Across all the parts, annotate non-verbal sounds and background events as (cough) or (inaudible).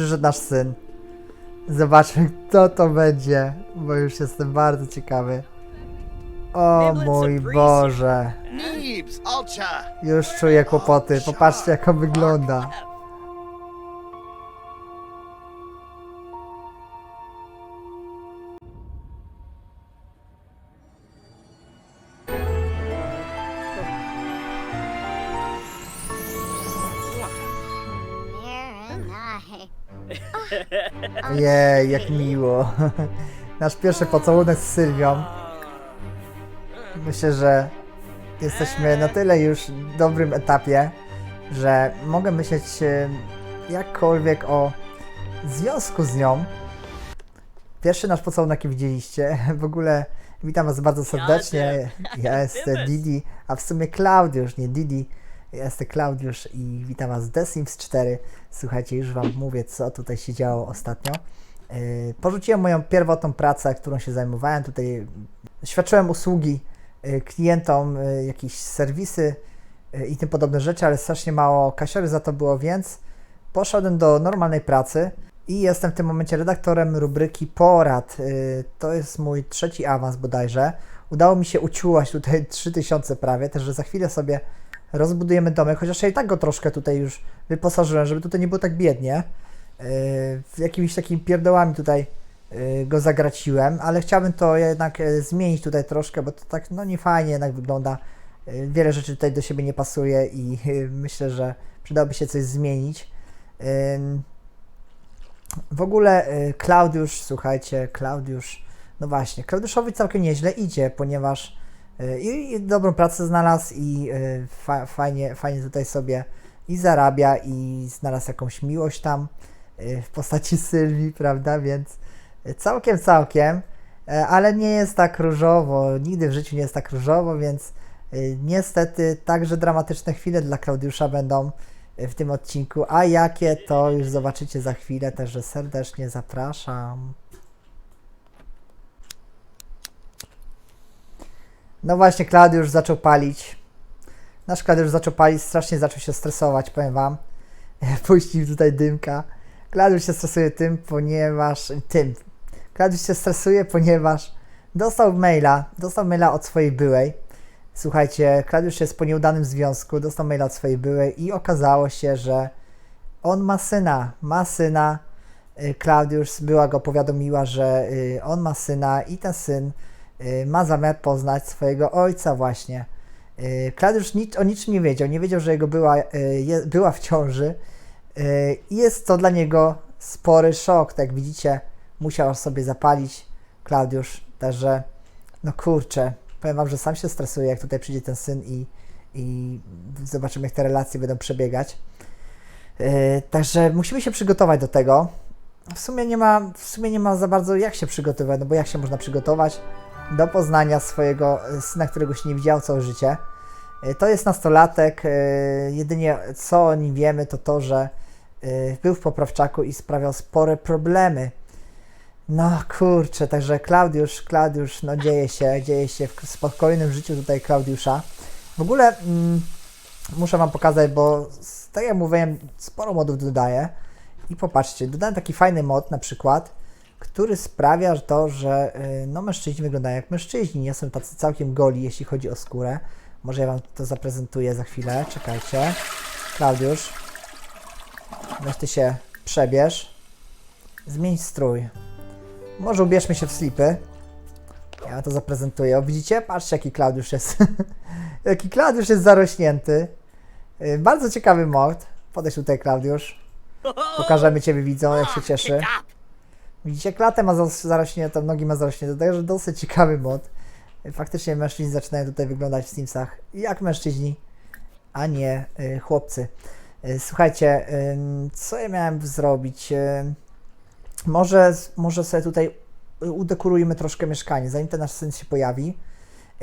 przyszedł nasz syn. Zobaczmy, kto to będzie, bo już jestem bardzo ciekawy. O mój Boże. Już czuję kłopoty. Popatrzcie, jak on wygląda. Jej, jak miło. Nasz pierwszy pocałunek z Sylwią. Myślę, że jesteśmy na tyle już w dobrym etapie, że mogę myśleć e, jakkolwiek o związku z nią. Pierwszy nasz pocałunek, jaki widzieliście. W ogóle witam Was bardzo serdecznie. Ja jestem Didi, a w sumie Klaudiusz, nie Didi. Jestem Klaudiusz i witam Was z The Sims 4. Słuchajcie, już Wam mówię, co tutaj się działo ostatnio. Yy, Porzuciłem moją pierwotną pracę, którą się zajmowałem. Tutaj świadczyłem usługi yy, klientom, yy, jakieś serwisy i tym podobne rzeczy, ale strasznie mało kasiory za to było, więc poszedłem do normalnej pracy i jestem w tym momencie redaktorem rubryki porad. To jest mój trzeci awans bodajże. Udało mi się uciułać tutaj (laughs) 3000 prawie, też że za chwilę sobie rozbudujemy domek, chociaż ja i tak go troszkę tutaj już wyposażyłem, żeby tutaj nie było tak biednie. Yy, jakimiś takimi pierdołami tutaj yy, go zagraciłem, ale chciałbym to jednak yy, zmienić tutaj troszkę, bo to tak no nie fajnie jednak wygląda. Yy, Wiele rzeczy tutaj do siebie nie pasuje i yy, myślę, że przydałoby się coś zmienić. Ym, W ogóle yy, Klaudiusz, słuchajcie, Klaudiusz, no właśnie, Klaudiuszowi całkiem nieźle idzie, ponieważ yy, i, i dobrą pracę znalazł i yy, fa, fajnie, fajnie tutaj sobie i zarabia i znalazł jakąś miłość tam y, w postaci (laughs) Sylwii, prawda? Więc całkiem, całkiem, e, ale nie jest tak różowo, nigdy w życiu nie jest tak różowo, więc niestety także dramatyczne chwile dla Klaudiusza będą w tym odcinku, a jakie to już zobaczycie za chwilę, także serdecznie zapraszam. No właśnie, Klaudiusz zaczął palić. Nasz Klaudiusz zaczął palić, strasznie zaczął się stresować, powiem wam. (laughs) Puścił tutaj dymka. Klaudiusz się stresuje tym, ponieważ... Tym. Klaudiusz się stresuje, ponieważ dostał maila, dostał maila od swojej byłej. Słuchajcie, Klaudiusz jest po nieudanym związku, dostał maila od swojej byłej i okazało się, że on ma syna, ma syna. Y, Klaudiusz, była go powiadomiła, że y, on ma syna i ten syn y, ma zamiar poznać swojego ojca właśnie. Y, Klaudiusz nic, o niczym nie wiedział. Nie wiedział, że jego była, y, była w ciąży. Y, I jest to dla niego spory szok. Tak jak widzicie, musiał sobie zapalić Klaudiusz. Także, no kurczę, powiem wam, że sam się stresuje, jak tutaj przyjdzie ten syn i, i zobaczymy, jak te relacje będą przebiegać. Y, Także musimy się przygotować do tego. W sumie nie ma, w sumie nie ma za bardzo jak się przygotować, no bo jak się można przygotować do poznania swojego syna, którego się nie widział całe życie. Y, To jest nastolatek. y, Jedynie co o nim wiemy, to to, że y, był w poprawczaku i sprawiał spore problemy. No kurczę, także Klaudiusz, Klaudiusz, no dzieje się, dzieje się w spokojnym życiu tutaj Klaudiusza. W ogóle mm, muszę Wam pokazać, bo tak jak mówiłem, sporo modów dodaję. I popatrzcie, dodałem taki fajny mod na przykład, który sprawia to, że y, no, mężczyźni wyglądają jak mężczyźni, nie są tacy całkiem goli, jeśli chodzi o skórę. Może ja Wam to zaprezentuję za chwilę, czekajcie. Klaudiusz, weź Ty się przebierz, zmień strój. Może ubierzmy się w slipy. Ja to zaprezentuję. O, widzicie? Patrzcie, jaki Klaudiusz jest. (laughs) jaki Klaudiusz jest zarośnięty. Y, Bardzo ciekawy mod. Podejdź tutaj, Klaudiusz. Pokażemy Ciebie widzą, jak się cieszy. Widzicie, klatę ma zarośniętą, nogi ma zarośnięte, także dosyć ciekawy mod. Faktycznie mężczyźni zaczynają tutaj wyglądać w Simsach jak mężczyźni, a nie y, chłopcy. Y, słuchajcie, ym, co ja miałem zrobić? Może, może sobie tutaj udekorujemy troszkę mieszkanie, zanim ten nasz syn się pojawi.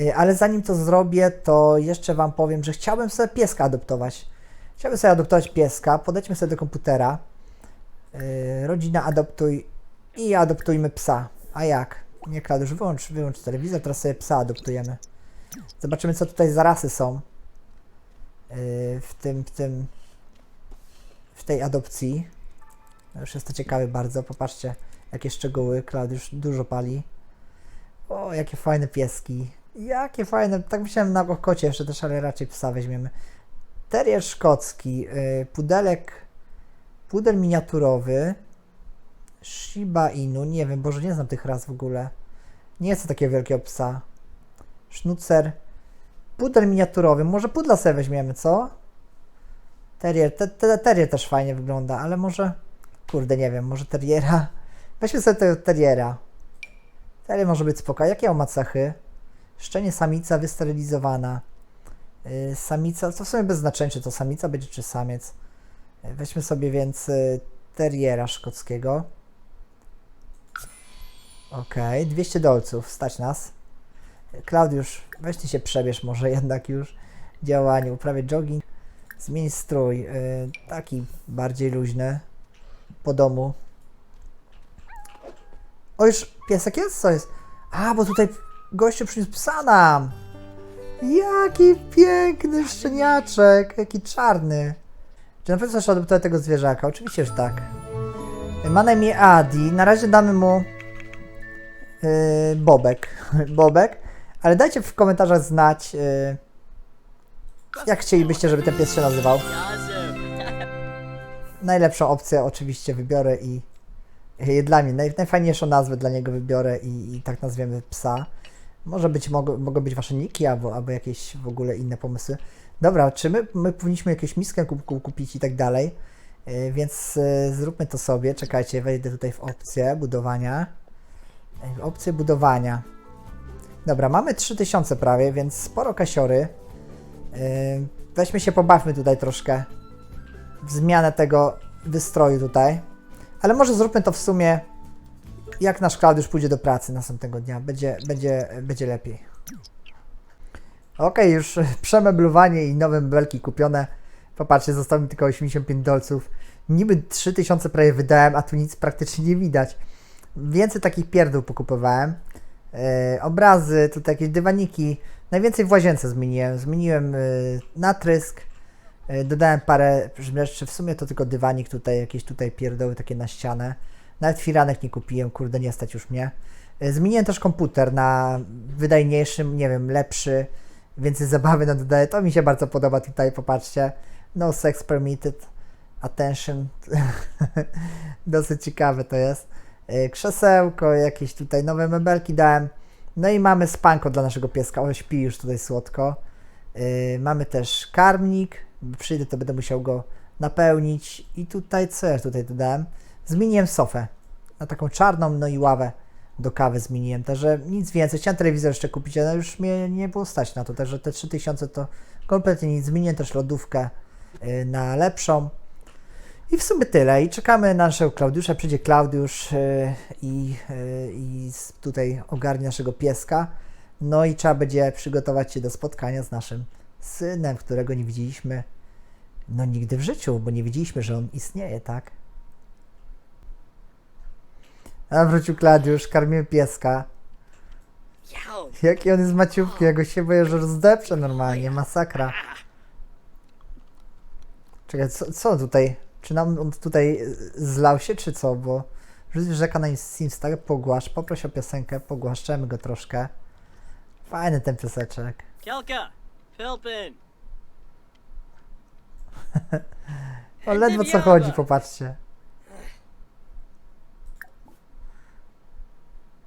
Y, Ale zanim to zrobię, to jeszcze Wam powiem, że chciałbym sobie pieska adoptować. Chciałbym sobie adoptować pieska. Podejdźmy sobie do komputera. Rodzina adoptuj i adoptujmy psa. A jak? Nie, Klaudiusz, wyłącz, wyłącz telewizor, teraz sobie psa adoptujemy. Zobaczymy, co tutaj za rasy są. Yy, w tym, w tym, w tej adopcji. Już jest to ciekawe bardzo. Popatrzcie, jakie szczegóły. Klaudiusz dużo pali. O, jakie fajne pieski. Jakie fajne. Tak myślałem na kocie jeszcze też, ale raczej psa weźmiemy. Terrier szkocki. Yy, pudelek. Pudel miniaturowy. Shiba Inu. Nie wiem, Boże, nie znam tych ras w ogóle. Nie chcę takiego wielkiego psa. Sznucer. Pudel miniaturowy. Może pudla sobie weźmiemy, co? Terrier. Te, te, terrier też fajnie wygląda, ale może... Kurde, nie wiem, może terriera. (laughs) Weźmy sobie tego terriera. Terrier może być spoko. Jakie on ma cechy? Szczenie samica wysterylizowana. Yy, samica, to w sumie bez znaczenia, czy to samica będzie, czy samiec. Yy, weźmy sobie więc terriera szkockiego. Okej, 200 dolców, stać nas. Klaudiusz, weź ty się przebierz może jednak już. Działanie, uprawiać jogging. Zmień strój, yy, taki bardziej luźny. Po domu. O, już piesek jest? Co jest? A, bo tutaj gościu przyniósł psa nam. Jaki piękny szczeniaczek, jaki czarny. Czy na pewno trzeba tutaj tego zwierzaka? Oczywiście, że tak. Ma na imię Adi. Na razie damy mu Bobek. (laughs) Bobek. Ale dajcie w komentarzach znać, yy, jak chcielibyście, żeby ten pies się nazywał. Najlepszą opcję oczywiście wybiorę i dla mnie naj, najfajniejszą nazwę dla niego wybiorę i, i tak nazwiemy psa. Może być, mogą, mogą być wasze niki albo, albo jakieś w ogóle inne pomysły. Dobra, czy my, my powinniśmy jakieś miskę kup, kup, kupić i tak dalej? Yy, więc zróbmy to sobie. Czekajcie, wejdę tutaj w opcję budowania. Opcję budowania. Dobra, mamy 3000 prawie, więc sporo kasiory. Yy, weźmy się, pobawmy tutaj troszkę w zmianę tego wystroju tutaj. Ale może zróbmy to w sumie, jak nasz Klaudiusz pójdzie do pracy następnego dnia. Będzie, będzie, będzie lepiej. Okej, już (laughs) przemeblowanie i nowe mebelki kupione. Popatrzcie, zostało mi tylko 85 dolców. Niby 3000 prawie wydałem, a tu nic praktycznie nie widać. Więcej takich pierdół pokupowałem. Yy, obrazy, tutaj jakieś dywaniki. Najwięcej w łazience zmieniłem. Zmieniłem yy, natrysk. Yy, dodałem parę rzeczy. W sumie to tylko dywanik tutaj, jakieś tutaj pierdoły takie na ścianę. Nawet firanek nie kupiłem, kurde, nie stać już mnie. Zmieniłem też komputer na wydajniejszym, nie wiem, lepszy. Więcej zabawy nam dodaje. To mi się bardzo podoba tutaj, popatrzcie. No sex permitted. Attention. (laughs) Dosyć ciekawe to jest. Yy, Krzesełko, jakieś tutaj nowe mebelki dałem. No i mamy spanko dla naszego pieska. On śpi już tutaj słodko. Yy, mamy też karmnik. Przyjdę, to będę musiał go napełnić. I tutaj, co ja tutaj dodałem? Zmieniłem sofę na taką czarną, no i ławę do kawy zmieniłem. Także nic więcej. Chciałem telewizor jeszcze kupić, ale już mnie nie było stać na to. Także te 3000 to kompletnie nic. Zmieniłem też lodówkę yy, na lepszą. I w sumie tyle. I czekamy na naszego Klaudiusza. Przyjdzie Klaudiusz yy, i, yy, i tutaj ogarnie naszego pieska. No i trzeba będzie przygotować się do spotkania z naszym synem, którego nie widzieliśmy no nigdy w życiu, bo nie wiedzieliśmy, że on istnieje, tak? A wrócił Klaudiusz, karmimy pieska. Jaki on jest maciupki, ja go się boję, że rozdepczę normalnie, masakra. Czekaj, co, co tutaj? Czy nam on tutaj y, zlał się, czy co? Bo rzeka na Simstar, pogłasz, poproś o piosenkę, pogłaszczemy go troszkę. Fajny ten pieseczek. Kelka. Philpin. (laughs) O, ledwo co chodzi, popatrzcie.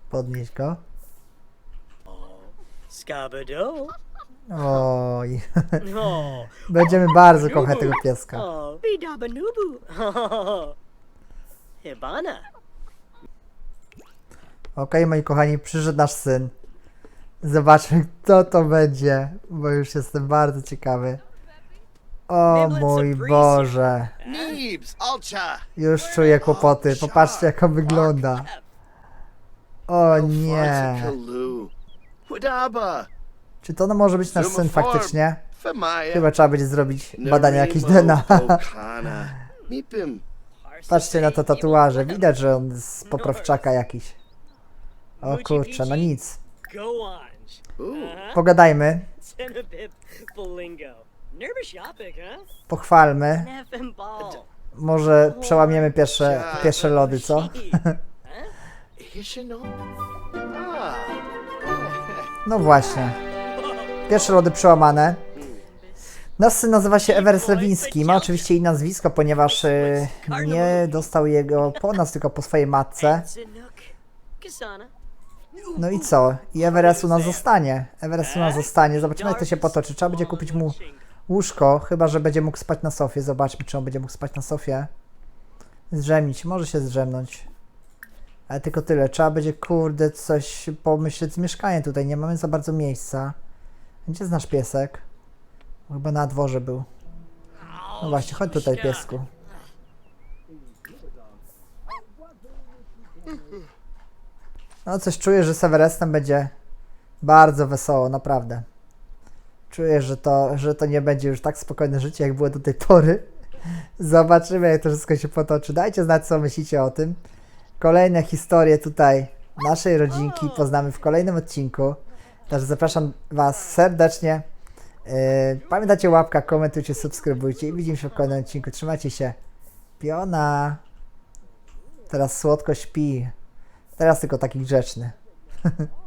Podnieś go. Oj, Oh. (laughs) będziemy bardzo kochać tego pieska. Bidabanubu. Hibana. (laughs) Okej, moi kochani, przyszedł nasz syn. Zobaczmy, kto to będzie, bo już jestem bardzo ciekawy. O mój Boże, Neebs, Ultra. już czuję kłopoty. Popatrzcie, jak on wygląda. O nie. Kalu. Czy to no może być nasz syn faktycznie? Chyba trzeba będzie zrobić badania jakieś DNA. Patrzcie na to tatuaże, widać, że on z poprawczaka jakiś. O kurczę, no nic. Pogadajmy, pochwalmy. Może przełamiemy pierwsze, pierwsze lody, co? (laughs) No właśnie. Pierwsze lody przełamane. Nasz syn nazywa się Everest Lewiński. Ma oczywiście inne nazwisko, ponieważ y, nie dostał jego po nas, tylko po swojej matce. No i co? I Everest u nas zostanie. Everest u nas zostanie. Zobaczymy, jak to się potoczy. Trzeba będzie kupić mu łóżko, chyba że będzie mógł spać na sofie. Zobaczmy, czy on będzie mógł spać na sofie. Zdrzemnić, może się zdrzemnąć. Ale tylko tyle. Trzeba będzie, kurde, coś pomyśleć z mieszkaniem tutaj. Nie mamy za bardzo miejsca. Gdzie jest nasz piesek? Chyba na dworze był. No właśnie, chodź tutaj, piesku. No coś czuję, że z Everestem będzie bardzo wesoło, naprawdę. Czuję, że to, że to nie będzie już tak spokojne życie, jak było do tej pory. Zobaczymy, jak to wszystko się potoczy. Dajcie znać, co myślicie o tym. Kolejne historie tutaj naszej rodzinki poznamy w kolejnym odcinku. Także zapraszam Was serdecznie. Yy, pamiętajcie łapka, komentujcie, subskrybujcie i widzimy się w kolejnym odcinku. Trzymajcie się. Piona. Teraz słodko śpi. Teraz tylko taki grzeczny. (laughs)